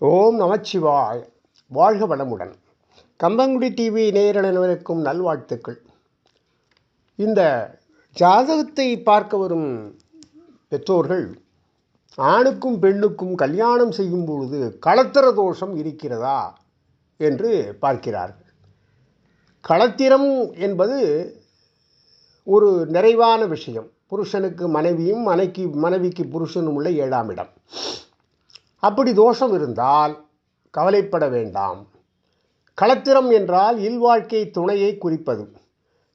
ஓம் நமச்சிவாய். வாழ்க வளமுடன். கம்பங்குடி டிவி நேயர்களுக்கும் நல்வாழ்த்துக்கள். இந்த ஜாதகத்தை பார்க்க வரும் பெற்றோர்கள் ஆணுக்கும் பெண்ணுக்கும் கல்யாணம் செய்யும் பொழுது களத்திர தோஷம் இருக்கிறதா என்று பார்க்கிறார்கள். களத்திரம் என்பது ஒரு நிறைவான விஷயம். புருஷனுக்கு மனைவியும் மனைக்கு மனைவிக்கு புருஷனும் உள்ள ஏழாம் இடம். அப்படி தோஷம் இருந்தால் கவலைப்பட வேண்டாம். களத்திரம் என்றால் இல்வாழ்க்கை துணையை குறிப்பது.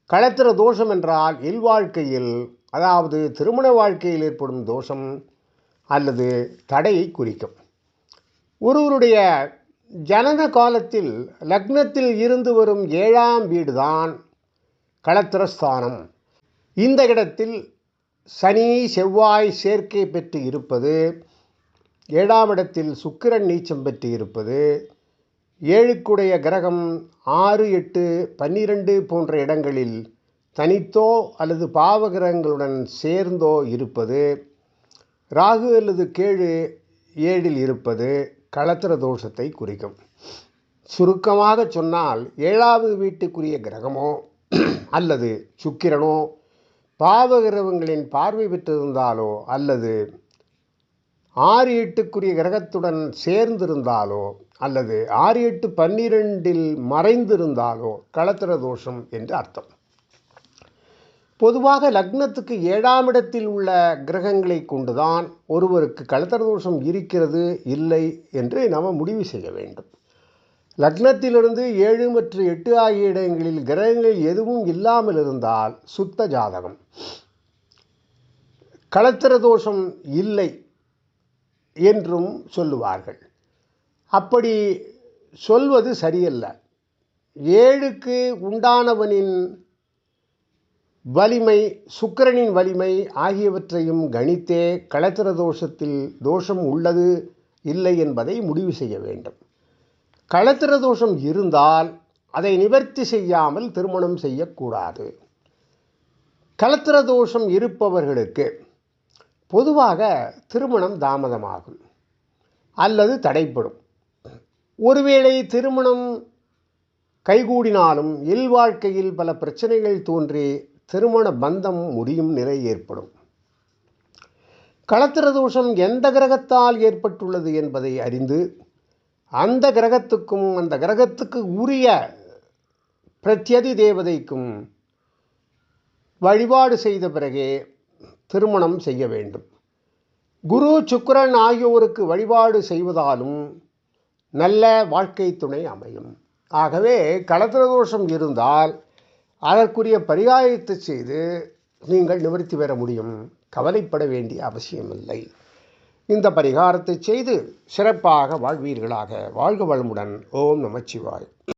களத்திர தோஷம் என்றால் இல்வாழ்க்கையில் அதாவது திருமண வாழ்க்கையில் ஏற்படும் தோஷம் அல்லது தடையை குறிக்கும். ஒருவருடைய ஜனன காலத்தில் லக்னத்தில் இருந்து வரும் ஏழாம் வீடுதான் களத்திரஸ்தானம். இந்த இடத்தில் சனி செவ்வாய் சேர்க்கை பெற்று இருப்பது ஏழாம் இடத்தில் சுக்கிரன் நீச்சம் பெற்று இருப்பது ஏழுக்குடைய கிரகம் ஆறு எட்டு பன்னிரெண்டு போன்ற இடங்களில் தனித்தோ அல்லது பாவகிரகங்களுடன் சேர்ந்தோ இருப்பது ராகு அல்லது கேழு ஏழில் இருப்பது களத்திர தோஷத்தை குறிக்கும். சுருக்கமாக சொன்னால் ஏழாவது வீட்டுக்குரிய கிரகமோ அல்லது சுக்கிரனோ பாவகிரகங்களின் பார்வை பெற்றிருந்தாலோ அல்லது ஆறு எட்டுக்குரிய கிரகத்துடன் சேர்ந்திருந்தாலோ அல்லது ஆறு எட்டு பன்னிரெண்டில் மறைந்திருந்தாலோ களத்திர தோஷம் என்று அர்த்தம். பொதுவாக லக்னத்துக்கு ஏழாம் இடத்தில் உள்ள கிரகங்களை கொண்டுதான் ஒருவருக்கு களத்திர தோஷம் இருக்கிறது இல்லை என்று நாம் முடிவு செய்ய வேண்டும். லக்னத்திலிருந்து ஏழு மற்றும் எட்டு ஆகிய இடங்களில் கிரகங்கள் எதுவும் இல்லாமல் இருந்தால் சுத்த ஜாதகம். களத்திர தோஷம் இல்லை என்றும் சொல்லுவார்கள். அப்படி சொல்வது சரியல்ல. ஏழுக்கு உண்டானவனின் வலிமை சுக்கரனின் வலிமை ஆகியவற்றையும் கணித்தே களத்திர தோஷத்தில் தோஷம் உள்ளது இல்லை என்பதை முடிவு செய்ய வேண்டும். களத்திர தோஷம் இருந்தால் அதை நிவர்த்தி செய்யாமல் திருமணம் செய்யக்கூடாது. களத்திர தோஷம் இருப்பவர்களுக்கு பொதுவாக திருமணம் தாமதமாகும் அல்லது தடைப்படும். ஒருவேளை திருமணம் கைகூடினாலும் இல்வாழ்க்கையில் பல பிரச்சனைகள் தோன்றி திருமண பந்தம் முடியும் நிலை ஏற்படும். களத்திர தோஷம் எந்த கிரகத்தால் ஏற்பட்டுள்ளது என்பதை அறிந்து அந்த கிரகத்துக்கும் அந்த கிரகத்துக்கு உரிய பிரத்யதி தேவதைக்கும் வழிபாடு செய்த பிறகே திருமணம் செய்ய வேண்டும். குரு சுக்கரன் ஆகியோருக்கு வழிபாடு செய்வதாலும் நல்ல வாழ்க்கை துணை அமையும். ஆகவே களத்திர தோஷம் இருந்தால் அதற்குரிய பரிகாயத்தை செய்து நீங்கள் நிவர்த்தி பெற முடியும். கவலைப்பட வேண்டிய அவசியமில்லை. இந்த பரிகாரத்தை செய்து சிறப்பாக வாழ்வீர்களாக. வாழ்க வளமுடன். ஓம் நமச்சிவாய்.